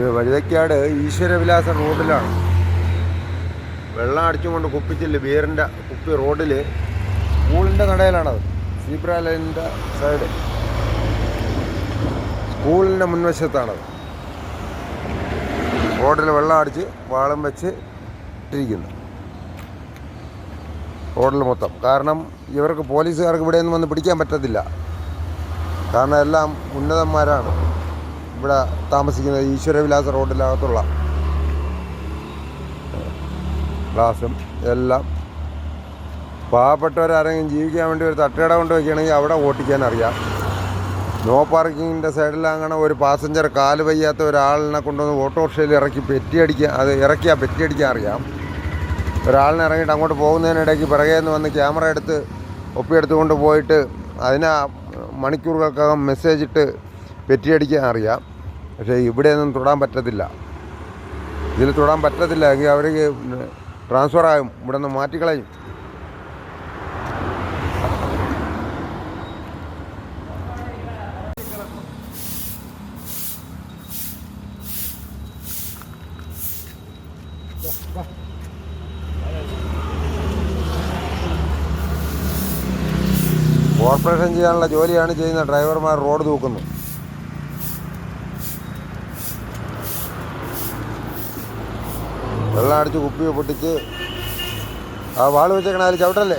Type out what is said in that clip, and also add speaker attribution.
Speaker 1: ഇത് വഴുതക്കാട് ഈശ്വരവിലാസ റോഡിലാണ്. വെള്ളം അടിച്ചുകൊണ്ട് കുപ്പിച്ചില്ല ബിയറിന്റെ കുപ്പി റോഡിൽ സ്കൂളിന്റെ നടയിലാണത്. സീബ്ര ലൈനിന്റെ സൈഡ്. സ്കൂളിന്റെ മുൻവശത്താണത്. റോഡിൽ വെള്ളം അടിച്ച് വാളം വെച്ച് ഇട്ടിരിക്കുന്നു. റോഡിൽ മൊത്തം. കാരണം ഇവർക്ക് പോലീസുകാർക്ക് ഇവിടെ നിന്ന് വന്ന് പിടിക്കാൻ പറ്റത്തില്ല. കാരണം എല്ലാം ഉന്നതന്മാരാണ്. ഇവിടെ താമസിക്കുന്നത് ഈശ്വരവിലാസ റോഡിനകത്തുള്ള ക്ലാസും എല്ലാം. പാവപ്പെട്ടവരാരെങ്കിലും ജീവിക്കാൻ വേണ്ടി ഒരു തട്ടുകട കൊണ്ട് വയ്ക്കുകയാണെങ്കിൽ അവിടെ ഓട്ടിക്കാൻ അറിയാം. നോ പാർക്കിങ്ങിന്റെ സൈഡിലങ്ങനെ ഒരു പാസഞ്ചർ കാൽ വയ്യാത്ത ഒരാളിനെ കൊണ്ടുവന്ന് ഓട്ടോറിക്ഷയിൽ ഇറക്കി പെറ്റിയടിക്കാൻ അത് ഇറക്കിയാൽ പെറ്റിയടിക്കാൻ അറിയാം. ഒരാളിനെ ഇറങ്ങിയിട്ട് അങ്ങോട്ട് പോകുന്നതിനിടയ്ക്ക് പിറകെ നിന്ന് വന്ന് ക്യാമറ എടുത്ത് ഒപ്പിയെടുത്തുകൊണ്ട് പോയിട്ട് അതിനെ മണിക്കൂറുകൾക്കകം മെസ്സേജ് ഇട്ട് പെറ്റിയടിക്കാൻ അറിയാം. പക്ഷേ ഇവിടെയൊന്നും തൊടാൻ പറ്റത്തില്ല. ഇതിൽ തൊടാൻ പറ്റത്തില്ല എങ്കിൽ അവർക്ക് ട്രാൻസ്ഫർ ആകും. ഇവിടെ നിന്ന് മാറ്റിക്കളയും. കോർപ്പറേഷൻ ചെയ്യാനുള്ള ജോലിയാണ് ചെയ്യുന്ന ഡ്രൈവർമാർ റോഡ് തൂക്കുന്നു വെള്ളം അടിച്ച് കുപ്പി പൊട്ടിച്ച് ആ വാൾ വെച്ചേക്കണ അതിൽ ചവിട്ടല്ലേ?